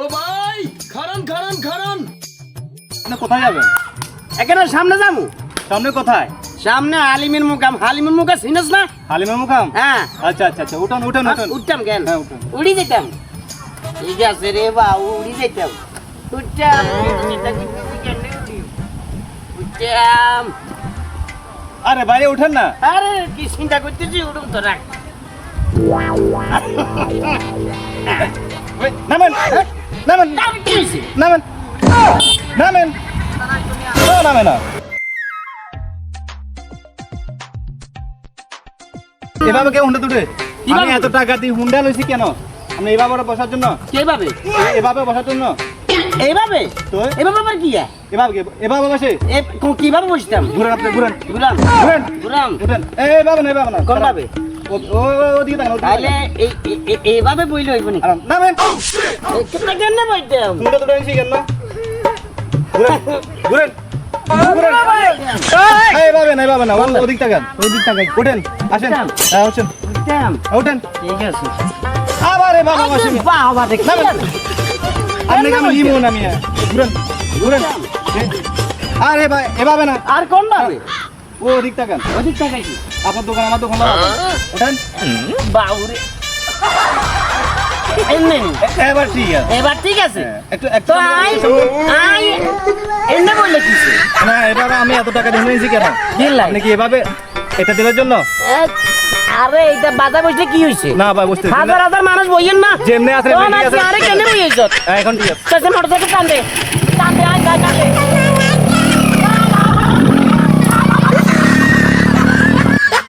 ও ভাই খারান খারান খারান। আপনি কোথায় যাবেন? এখানে সামনে যাব। সামনে কোথায়? সামনে হালিমের মুকাম। হালিমের মুখা চিনস না? হালিমা মুকাম? হ্যাঁ। আচ্ছা আচ্ছা আচ্ছা উঠান উঠান উঠান। উঠতাম কেন? হ্যাঁ, উঠুন। উড়ি যেতাম। ঠিক আছে রে বাবু উড়ি যেতাম। উঠতাম উঠতাম আরে বাইরে উঠেন না। আরে কি চিন্তা করতেছি উঠুন তো রাখ। নামেন। নামেন। নামেন। নামেন। না নামে না। এভাবে কেউ হুন্ডা তুলে? আমি এত টাকা দিয়ে হুন্ডা লইছি কেন? আমি এভাবে বসার জন্য? কীভাবে? এভাবে বসার জন্য? এইভাবে তো এভাবে আবার কি এভাবে এভাবে বসে? কীভাবে বসতাম? ঘুরেন আপনি ঘুরেন। ঘুরেন। ঘুরাম। উঠেন এভাবে না এভাবে না। কোন ভাবে? ও- ওদিকে তাকান, তাহলে এই- এইভাবে বইলে হইব নি নামেন কেন কেন বইতাম না? না ওদিক হ্যাঁ দেখি। নামেন। আপনি কেন লিমো না মিয়া ঘুরেন ঘুরেন। আরে ভাই এভাবে না। আর কোন ভাবে ও দিক তাকান। ওই দিক টাকা আপনার দোকান আমার দোকান ওঠেন বাউরে। এমনি। এবার ঠিক আছে। এবার ঠিক আছে? হ্যাঁ, একটু একটু তো আই আই এমনি বললে কিসে না এভাবে আমি এত টাকা দিয়ে নিয়েছি কেন? দিলাই আপনি এভাবে এটা দেওয়ার জন্য? আরে এটা বাধা বসলে কি হয়েছে? না ভাই হাজার হাজার মানুষ বইয়েন না? যেমনি আছে। আরে কেন বইয়েছ? এখন ঠিক আছে। মোটরসাইকেল